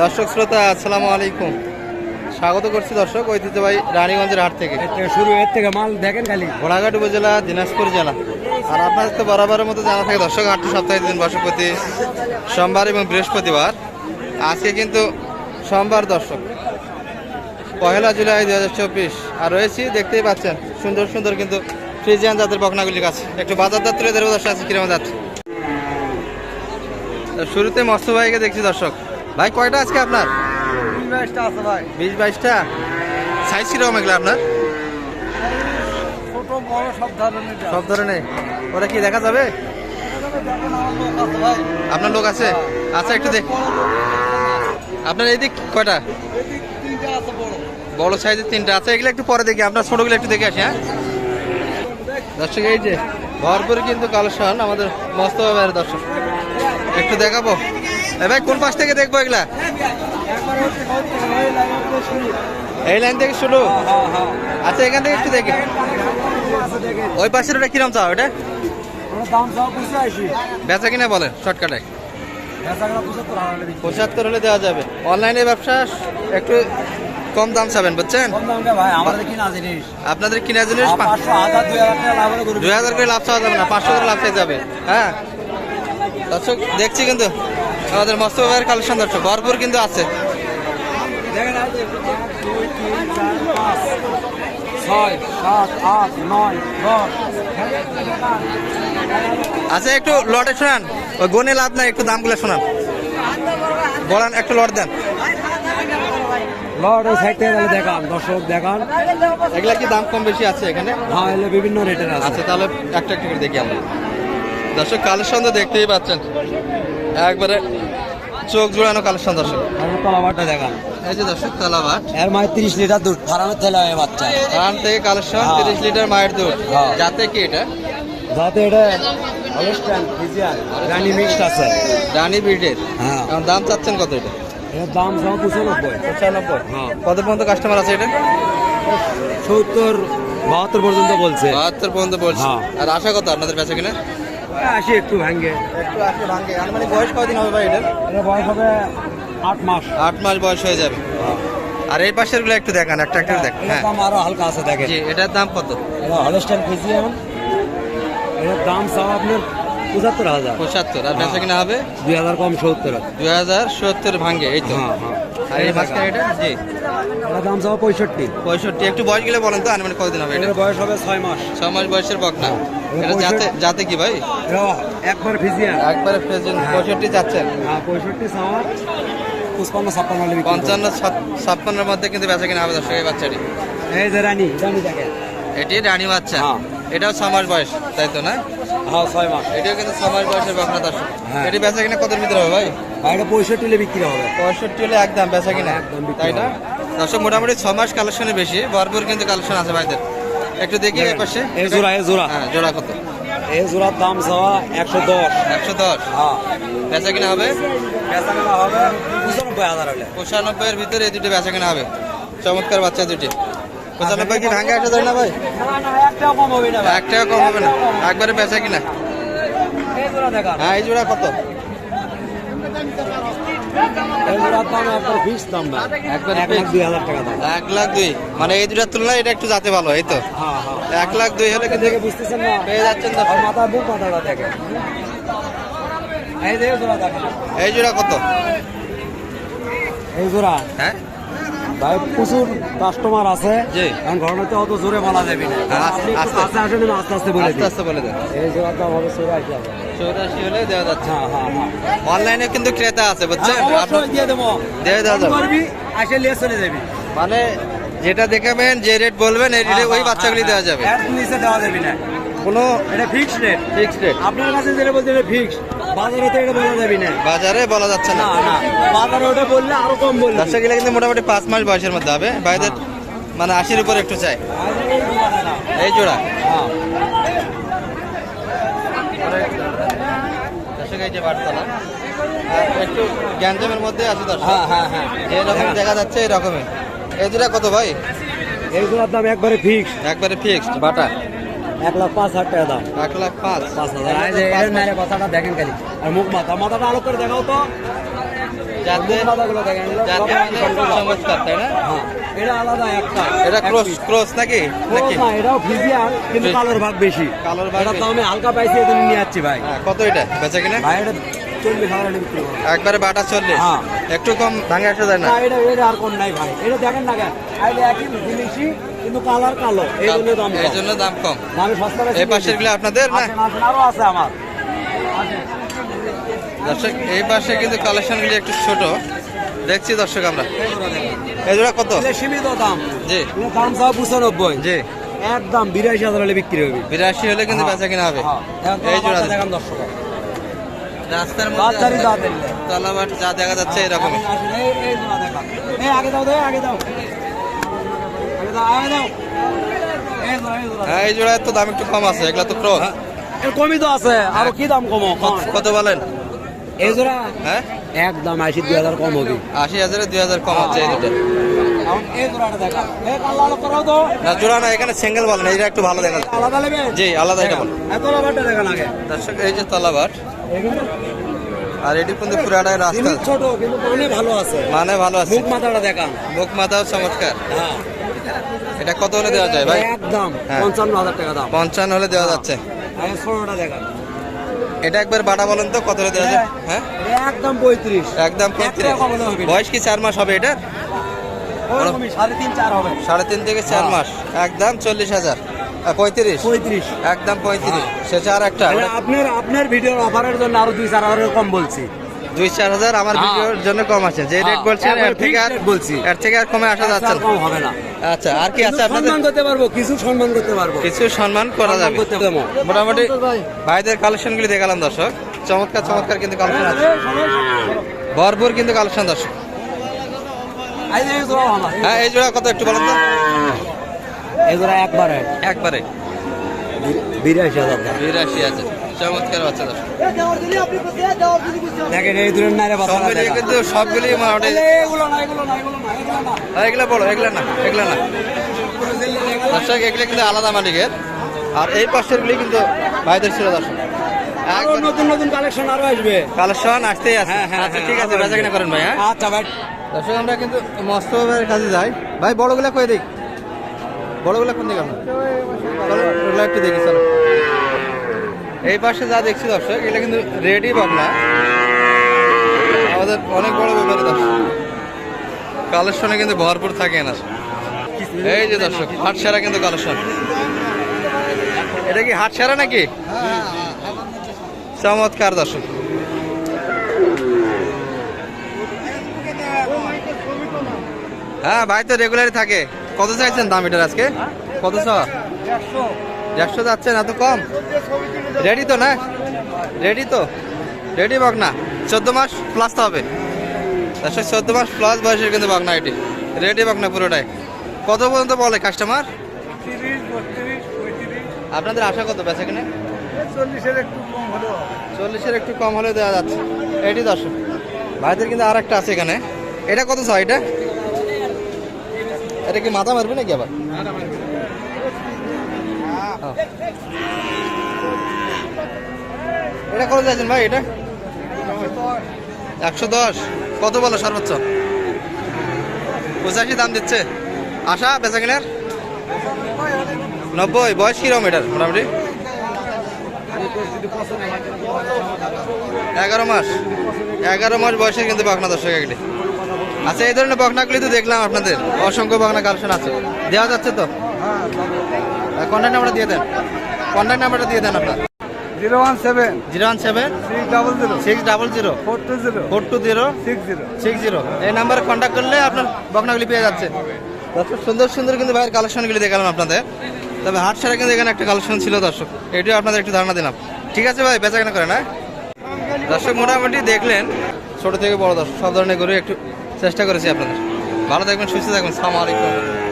দর্শক শ্রোতা আসসালামু আলাইকুম। স্বাগত করছি দর্শক ঐতিহ্যবাহী রানীগঞ্জের হাট থেকে। শুরু এর থেকে মাল দেখেন খালি। ঘোড়াঘাট উপজেলা দিনাজপুর জেলা। আর আপনাদের তো বরাবরের মতো জানা থাকে দর্শক হাটটি সপ্তাহে দিন বর্ষপতি সোমবার এবং বৃহস্পতিবার। আজকে কিন্তু সোমবার দর্শক। পহেলা জুলাই দু হাজার চব্বিশ। আর রয়েছি দেখতেই পাচ্ছেন সুন্দর সুন্দর কিন্তু ফ্রিজিয়ান জাতের বকনাগুলির কাছে একটু বাজার দর তুলে দর্শক আছে কীরকম যাচ্ছে? শুরুতে মৎস্য ভাইকে দেখছি দর্শক। ভাই কয়টা আজকে আপনার? আছে ভাই। বিশ বাইশটা? সাইজ কীরকম এগুলো আপনার? সব ধরনের ওরা কি দেখা যাবে? আপনার লোক আছে? আচ্ছা একটু দেখ। আপনার এইদিক কয়টা? বড় সাইজের তিনটা আছে। এগুলো একটু পরে দেখি। আপনার ছোটগুলো একটু দেখে আসি হ্যাঁ? দর্শক এই যে ভরপুর কিন্তু কালেকশন আমাদের মস্ত ভাইয়ের দর্শক। একটু দেখাবো। ভাই কোন পাশ থেকে দেখব এগুলা? এই লাইন থেকে শুরু? আচ্ছা এখান থেকে একটু দেখি। ওই পাশের ওটা কিরম চাও ওটা? বেচা কিনা বলেন শর্টকাটে। পঁচাত্তর হলে দেওয়া যাবে। অনলাইনে ব্যবসা একটু কম দাম চাবেন বুঝছেন? আপনাদের কিনা জিনিস দুই হাজার করে লাভ চাওয়া যাবে না পাঁচশো করে লাভ চাই যাবে হ্যাঁ? দর্শক দেখছি কিন্তু। আমাদের মস্ত ভাইয়ের কালেকশন দর্শক ভরপুর কিন্তু আছে। আচ্ছা একটু লটে শোনান। ওই গনে লাভ নাই একটু দামগুলো শোনান। বলেন একটু লট দেন। লর্ড ওই সাইড থেকে দেখান দর্শক দেখান। এগুলা কি দাম কম বেশি আছে এখানে? হ্যাঁ বিভিন্ন রেটের আছে। আচ্ছা তাহলে একটা একটা করে দেখি আমরা। দর্শক কালেকশন তো দেখতেই পাচ্ছেন। একবারে চোখ জোড়ানো কালেকশন দর্শক। আর দেখান। এই যে দর্শক তালাবাট। এর মায়ের তিরিশ লিটার দুধ ফার্মের তেলে হয় বাচ্চা। ফার্ম থেকে কালেকশন হ্যাঁ। তিরিশ লিটার মায়ের দুধ। হ্যাঁ। যাতে কি এটা? যাতে এটা অনুষ্ঠান ফিজিয়ান রানি মিক্সড আছে। রানী ব্রিডের হ্যাঁ। দাম চাচ্ছেন কত এটা? এর দাম সব পঁচানব্বই। পঁচানব্বই। হ্যাঁ। কত পর্যন্ত কাস্টমার আছে এটা? সত্তর বাহাত্তর পর্যন্ত বলছে। বাহাত্তর পর্যন্ত বলছি। হ্যাঁ। আর আশা কত আপনাদের বেচা কিনা? আসি একটু ভাঙ্গে। একটু আসলে ভাঙে মানে বয়স কদিন হবে ভাই এটা এটা বয়স হবে আট মাস। আট মাস বয়স হয়ে যাবে। আর এই পাশেরগুলো একটু দেখান একটা একটা দেখ হ্যাঁ। দাম আরও হালকা আছে দেখেন। জি এটার দাম কত? হলস্টাইন এখন এটার দাম সব আপনার পঁচাত্তর হাজার। পঁচাত্তর আর বেচা কিনা হবে? দুই হাজার কম সত্তর। দুই হাজার সত্তর ভাঙ্গে এই তো। হ্যাঁ হ্যাঁ। আর এই মাঝখানে এটা? জি। দাম সব পঁয়ষট্টি। পঁয়ষট্টি একটু বয়স গেলে বলেন তো আনুমানিক কতদিন হবে এটা? বয়স হবে ছয় মাস। ছ মাস বয়সের বক না এটা যাতে যাতে কি ভাই? একবার ফিজিয়ান একবারে প্রেজেন্ট পঁয়ষট্টি যাচ্ছেন হ্যাঁ পঁয়ষট্টি সাওয়ার পঁচপান্ন ছাপ্পান্ন। পঞ্চান্ন ছাপ্পান্নের মধ্যে কিন্তু বেচা কিনা হবে দর্শক এই বাচ্চাটি। এই যে রানী রানী এটি রানী বাচ্চা। হ্যাঁ। এটাও ছ মাস বয়স তাই তো না? হ্যাঁ ছয় মাস। এটাও কিন্তু ছ মাস বয়সের বকনা দর্শক হ্যাঁ। এটি বেচা কিনা কত ভিতরে হবে ভাই? এটা পঁয়ষট্টি হলে বিক্রি হবে। পঁয়ষট্টি হলে একদম বেচা কিনা। একদম তাই না? দর্শক মোটামুটি ছ মাস কালেকশনে বেশি। ভরপুর কিন্তু কালেকশন আছে ভাইদের। একটু দেখি এই পাশে। এই জোড়া এই জোড়া। হ্যাঁ জোড়া কত? এই জোড়ার দাম চাওয়া একশো দশ। একশো দশ? হ্যাঁ। বেচা কিনা হবে? বেচা কেনা হবে পঁচানব্বই হাজার হলে। পঁচানব্বই এর ভিতরে এই দুটো বেচা কিনা হবে। চমৎকার বাচ্চা দুটি। পঁচানব্বই কি ভাঙ্গে একটা ধরে না ভাই না না একটাও কম হবে না। এক টাকা কম হবে না একবারে বেচা কিনা? হ্যাঁ এই জোড়া কত? না এক লাখ দুই। মানে এই দুটার তুলনায় এটা একটু যাতে ভালো এই তো? এক লাখ দুই হলে কিন্তু বুঝতেছেন না পেয়ে যাচ্ছেন আর মাথা বুক মাথাটা দেখে এই জোড়া কত? এই জোড়া? হ্যাঁ? ভাই প্রচুর কাস্টমার আছে। কারণ ঘটনাতে অত জোরে বলা যাবে না। আপনি আস্তে- কাছে আস্তে আস্তে বলে আস্তে আস্তে বলে দেন। এই দাম হবে চৌরাশি হাজার চৌরাশি হলে দেওয়া যাচ্ছে। হ্যাঁ হ্যাঁ হ্যাঁ। অনলাইনে কিন্তু ক্রেতা আছে বুঝছেন? আপনার দিয়ে দেবো। দিয়ে দেওয়া যাবে। করবি আসে লিয়ে চলে যাবি। মানে যেটা দেখাবেন যে রেট বলবেন এই রেটে ওই বাচ্চাগুলি দেওয়া যাবে। নিচে দেওয়া যাবে না। কোনো এটা ফিক্স রেট ফিক্সড রেট আপনার কাছে যেটা বলতে এটা ফিক্স বাজারে তো এটা বলা যাবে না। বাজারে বলা যাচ্ছে না। বাজারে ওটা বললে আরও কম দর্শক কিন্তু মোটামুটি পাঁচ মাস বয়সের মধ্যে হবে। ভাইদের মানে আশির উপর একটু চাই। এই জোড়া। দর্শক এই যে একটু গ্যাঞ্জামের মধ্যে আছে দর্শক। হ্যাঁ হ্যাঁ হ্যাঁ। দেখা যাচ্ছে এরকমই এই জোড়া কত ভাই? এইগুলোর দাম একবারে ফিক্স একবারে ফিক্সড বাটা। এক লাখ পাঁচ হাজার টাকা দাম। এক লাখ পাঁচ। পাঁচ হাজার। কথাটা দেখেন খালি। আর মুখ মাথা মাথাটা আলো করে দেখাও তো। হ্যাঁ, কালোর ভাগ বেশি। কালোর ভাগ এটা আমি হালকা পাইছি নিয়ে যাচ্ছি ভাই। হ্যাঁ, কত এটা? বেচা কিনা? ভাই। একবারে বাটা চল্লিশ। হ্যাঁ। একটু কম ভাঙে আসা যায় না। এটা এটা আর কোন নাই ভাই। এটা দেখেন না কেন? একই জিনিসই কিন্তু কালার কালো এই জন্য দাম এই। জন্য দাম কম। সস্তা এই পাশেরগুলো আপনাদের না? আরও আছে আমার। দর্শক এই পাশে কিন্তু কালেকশন গুলি একটু ছোট। দেখছি দর্শক আমরা। এই জোড়া কত? সীমিত দাম। জি। দাম সব পঁচানব্বই। জি। একদম বিরাশি হাজার হলে বিক্রি হবে। বিরাশি হলে কিন্তু হ্যাঁ, বেচা কিনা হবে। হ্যাঁ। এই জোড়া দেখান দর্শক। রাস্তার মধ্যে তলাবাট যা দেখা যাচ্ছে এই-। এই আগে দাও, আগে দাও। এই জোড়া, এই জোড়া। হ্যাঁ এই জোড়া তো দাম একটু কম আছে এগুলা তো ক্রস কমই তো আছে আরও কি দাম কম? কত বলেন? এই জোড়া হ্যাঁ? একদম আশি দুই হাজার কম হবে। আশি হাজারে দুই হাজার কম আছে এই দুটো। এখন এই জোড়াটা দেখা। এই কাল্লা আলো করাও তো। না জোড়া না এখানে সিঙ্গেল বলেন এইটা একটু ভালো দেখা আলাদা জি আলাদা এটা বল। এত লাভারটা দেখান আগে। দর্শক এই যে তলাবাট। আর এটি কিন্তু পুরাটাই রাস্তা। জিনিস ছোট কিন্তু মানে ভালো আছে। মানে ভালো আছে। মুখ মাথাটা দেখান। মুখ মাথাও চমৎকার। হ্যাঁ। এটা কত হলে দেওয়া যায় ভাই? একদম হ্যাঁ। পঞ্চান্ন হাজার টাকা দাম। পঞ্চান্ন হলে দেওয়া যাচ্ছে। ষোলোটা দেখান এটা একবার বাটা বলেন তো কত হলে দেওয়া যায়? হ্যাঁ? একদম পঁয়ত্রিশ। একদম হবে। বয়স কি চার মাস হবে এটা সাড়ে তিন চার থেকে চার হ্যাঁ। মাস। একদম চল্লিশ হাজার। পঁয়ত্রিশ? পঁয়ত্রিশ। একদম পঁয়ত্রিশ। সে আর একটা মানে আপনার আপনার ভিডিওর অফারের জন্য আরও দুই চার হাজার কম বলছি। দুই চার হাজার আমার হ্যাঁ। ভিডিওর জন্য কম আছে। যে রেট হ্যাঁ, বলছেন এর থেকে আর বলছি। এর থেকে আর কমে আসা যাচ্ছে না। কম হবে না। আচ্ছা আর কি আছে আপনাদের? সম্মান করতে পারব কিছু সম্মান করতে পারব। কিছু সম্মান করা যাবে। মোটামুটি ভাইদের কালেকশন গুলি দেখালাম দর্শক। চমৎকার চমৎকার কিন্তু কালেকশন আছে। ভরপুর কিন্তু কালেকশন দর্শক। হ্যাঁ এই জোড়া কত একটু বলেন তো। এই জোড়া একবারে। একবারে। বিরাশি হাজার বিরাশি আছে চমৎকার বাচ্চা দেখেন এই দূরের। কিন্তু সবগুলি মোটামুটি এগুলো না এগুলো না এগুলো না এগুলো না। হ্যাঁ, এগুলা বড় এগুলা না এগুলা না। দর্শক এগুলো কিন্তু আলাদা মালিকের। আর এই পাশের গুলি কিন্তু ভাইদের ছিল দর্শক। নতুন নতুন কালেকশন আরও আসবে। কালেকশন আসতেই আছে। হ্যাঁ হ্যাঁ আচ্ছা ঠিক আছে আরও বেচা কিনা করেন ভাই হ্যাঁ। আচ্ছা ভাই। দর্শক আমরা কিন্তু মস্ত ভাইয়ের কাছে যাই। ভাই বড়গুলা কোন দিকে? আমরা? একটু দেখি চলো। এই পাশে যা দেখছি দর্শক, এটা কিন্তু রেডি বাংলা আমাদের অনেক বড় ব্যাপারে দর্শক। কালেকশনে কিন্তু ভরপুর থাকে না। এই যে দর্শক, হাট সারা কিন্তু কালেকশন। এটা কি হাট সারা নাকি? চমৎকার দর্শক। হ্যাঁ ভাই তো রেগুলারই থাকে। কত চাইছেন দাম এটার আজকে? কত চাওয়া একশো। যাচ্ছে না তো কম? রেডি তো না? রেডি তো? রেডি বাগনা চোদ্দ মাস প্লাস তো হবে। একশো চোদ্দ মাস প্লাস বয়সের কিন্তু বাগনা এটি। রেডি বাগনা পুরোটাই। কত পর্যন্ত বলে কাস্টমার আপনাদের আশা কত বেচা কিনে চল্লিশের একটু কম হলে দেওয়া যাচ্ছে। এটি দর্শক ভাইদের কিন্তু আর একটা আছে এখানে। এটা কত চাও এটা? এটা কি মাথা মারবে নাকি আবার। এটা কত চাইছেন ভাই এটা? একশো দশ। কত বলো সর্বোচ্চ? পঁচাশি দাম দিচ্ছে। আশা, বেচা কিনার? নব্বই। বয়স কিরম এটার, মোটামুটি? এগারো মাস। এগারো মাস বয়সের কিন্তু বাগনা দর্শক একটি আচ্ছা এই ধরনের বকনাগুলি তো দেখলাম আপনাদের। অসংখ্য বকনা কালেকশন আছে। দেওয়া যাচ্ছে তো? কন্ট্যাক্ট নাম্বারটা দিয়ে দেন। কন্ট্যাক্ট নাম্বারটা দিয়ে দেন আপনার। Zero one seven zero one seven six double zero six double zero four two zero four two zero six zero six zero এই নাম্বারে কন্ট্যাক্ট করলে আপনার বকনাগুলি পেয়ে যাচ্ছে। দর্শক সুন্দর সুন্দর কিন্তু ভাইয়ের কালেকশনগুলি দেখালাম আপনাদের। তবে হাট কিন্তু এখানে একটা কালেকশন ছিল দর্শক। এটিও আপনাদের একটু ধারণা দিলাম। ঠিক আছে ভাই বেচা কেনা করেন হ্যাঁ? দর্শক মোটামুটি দেখলেন ছোট থেকে বড় দর্শক সব ধরনের গরু একটু চেষ্টা করেছি আপনাদের। ভালো থাকবেন সুস্থ থাকবেন আলাইকুম